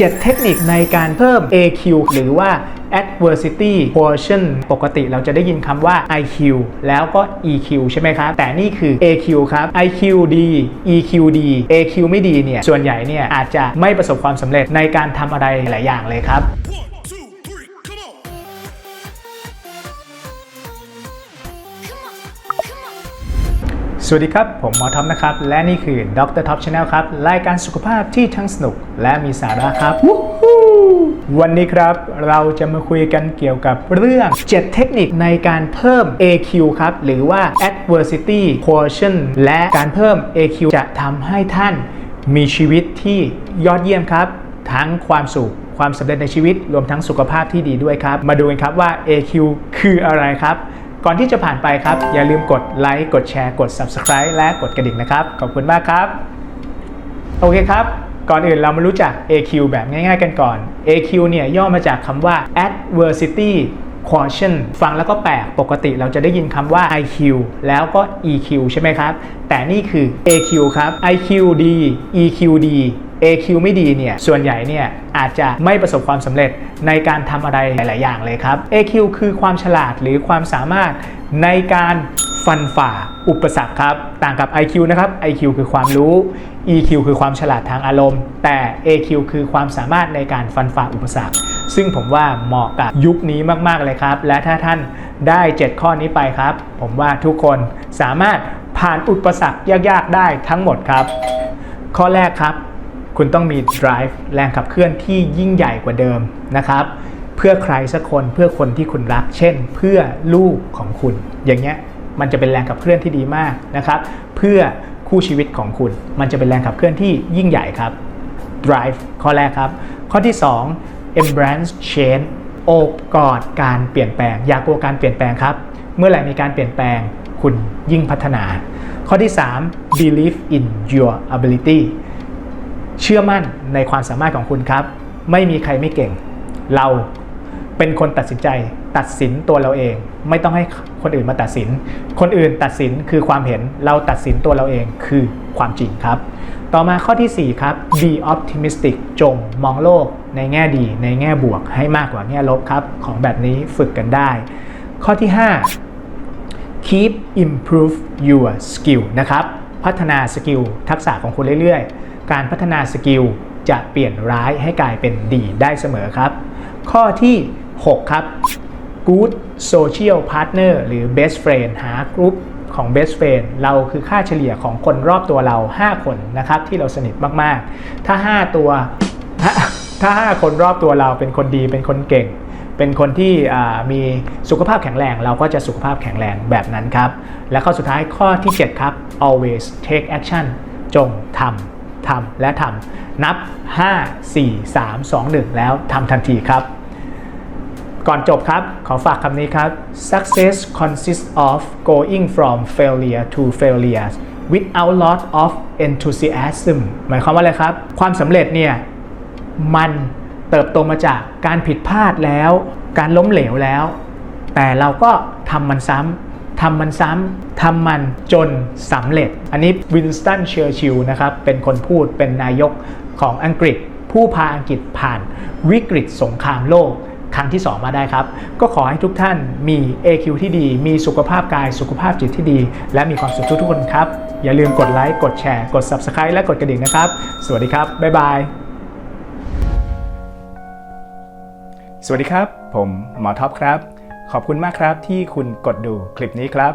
7 เทคนิคในการเพิ่ม AQ หรือว่า adversity quotient ปกติเราจะได้ยินคำว่า IQ แล้วก็ EQ ใช่ไหมครับ แต่นี่คือ AQ ครับ IQ ดี EQ ดี AQ ไม่ดีเนี่ย ส่วนใหญ่เนี่ยอาจจะไม่ประสบความสำเร็จในการทำอะไรหลายอย่างเลยครับ สวัสดีครับ ผมหมอท็อปนะครับ และนี่คือดรท็อปชาแนลครับ รายการสุขภาพที่ทั้งสนุกและมีสาระครับวู้ฮู้วันนี้ครับเราจะมาคุยกันเกี่ยวกับเรื่อง 7 เทคนิคในการเพิ่ม AQ ครับ หรือว่า adversity quotient และการเพิ่ม AQ จะทำให้ท่านมีชีวิตที่ยอดเยี่ยมครับ ทั้งความสุขความสำเร็จในชีวิตรวมทั้งสุขภาพที่ดีด้วยครับ มาดูกันครับว่า AQ คืออะไรครับ ก่อนที่จะผ่านไปครับ อย่าลืมกดไลค์กดแชร์กด Subscribe และกดกระดิ่งนะครับ ขอบคุณมากครับ โอเคครับ ก่อนอื่นเรามารู้จัก AQ แบบง่ายๆกันก่อน AQ เนี่ยย่อมาจากคำว่า adversity quotient ฟังแล้วก็แปลกปกติเราจะได้ยินคำว่า IQ แล้วก็ EQ ใช่ไหมครับ แต่นี่คือ AQ ครับ IQ ดี EQ ดี AQ ไม่ดีเนี่ยส่วนใหญ่เนี่ยอาจจะไม่ประสบความสำเร็จในการทำอะไรหลาย ๆ อย่างเลยครับ AQ คือความฉลาดหรือความสามารถในการฟันฝ่าอุปสรรคครับ ต่างกับ IQ นะครับ IQ คือความรู้ EQ คือความฉลาดทางอารมณ์ แต่ AQ คือความสามารถในการฟันฝ่าอุปสรรค ซึ่งผมว่าเหมาะกับยุคนี้มาก ๆ เลยครับ และถ้าท่านได้ 7 ข้อนี้ไปครับ ผมว่าทุกคนสามารถผ่านอุปสรรคยาก ๆ ได้ทั้งหมดครับ ข้อแรกครับ คุณต้องมี drive แรงขับเคลื่อนที่ยิ่งใหญ่กว่าเดิมนะครับ เพื่อใครสักคนเพื่อคนที่คุณรัก เช่น เพื่อลูกของคุณ อย่างเงี้ยมันจะเป็นแรงขับเคลื่อนที่ดีมากนะครับ เพื่อคู่ชีวิตของคุณ มันจะเป็นแรงขับเคลื่อนที่ยิ่งใหญ่ครับ drive ข้อแรกครับ ข้อที่ 2 embrace change โอบกอดการเปลี่ยนแปลง อย่ากลัวการเปลี่ยนแปลงครับ เมื่อไหร่มีการเปลี่ยนแปลงคุณยิ่งพัฒนา ข้อที่ 3 believe in your ability เชื่อมั่นในความสามารถของคุณครับ ไม่มีใครไม่เก่ง เราเป็นคนตัดสินใจตัดสินตัวเราเอง ไม่ต้องให้คนอื่นมาตัดสิน คนอื่นตัดสินคือความเห็นเราตัดสินตัวเราเองคือความจริงครับ ต่อมาข้อที่ 4 ครับ be optimistic จงมองโลกในแง่ดี ในแง่บวกให้มากกว่าแง่ลบครับ ของแบบนี้ฝึกกันได้ ข้อที่ 5 keep improve your skill นะครับ พัฒนาสกิลทักษะของคุณเรื่อยๆ การพัฒนาสกิลจะเปลี่ยนร้ายให้กลายเป็นดีได้เสมอครับ ข้อที่ 6 ครับ good social partner หรือ best friend หากรุ๊ปของ best friend เราคือค่าเฉลี่ยของคนรอบตัวเรา 5 คนนะครับที่เราสนิทมากๆ ถ้า 5 ตัว ถ้า 5 คนรอบตัวเราเป็นคนดีเป็นคนเก่ง เป็นคนที่มีสุขภาพแข็งแรง เราก็จะสุขภาพแข็งแรงแบบนั้นครับ และข้อสุดท้ายข้อที่ 7 ครับ always take action จงทำ ทำและทำนับ 5 4 3 2 1 แล้วทำทันทีครับ ก่อนจบครับ ขอฝากคำนี้ครับ success consists of going from failure to failure without lot of enthusiasm หมายความว่าอะไรครับ ความสำเร็จเนี่ย มันเติบโตมาจากการผิดพลาดแล้ว การล้มเหลวแล้ว แต่เราก็ทำมันซ้ำทำมันซ้ำ ทำมันจนสำเร็จ อันนี้วินสตันเชอร์ชิลนะครับ เป็นคนพูดเป็นนายกของอังกฤษ ผู้พาอังกฤษผ่านวิกฤตสงครามโลกครั้งที่ 2 มาได้ครับ ก็ขอให้ทุกท่านมี AQ ที่ดี มีสุขภาพกาย สุขภาพจิตที่ดี และมีความสุขทุกๆคนครับ อย่าลืมกดไลค์ กดแชร์ กด Subscribe และกดกระดิ่งนะครับ สวัสดีครับ บ๊ายบาย สวัสดีครับ ผมหมอท็อปครับ ขอบคุณมากครับที่คุณกดดูคลิปนี้ครับ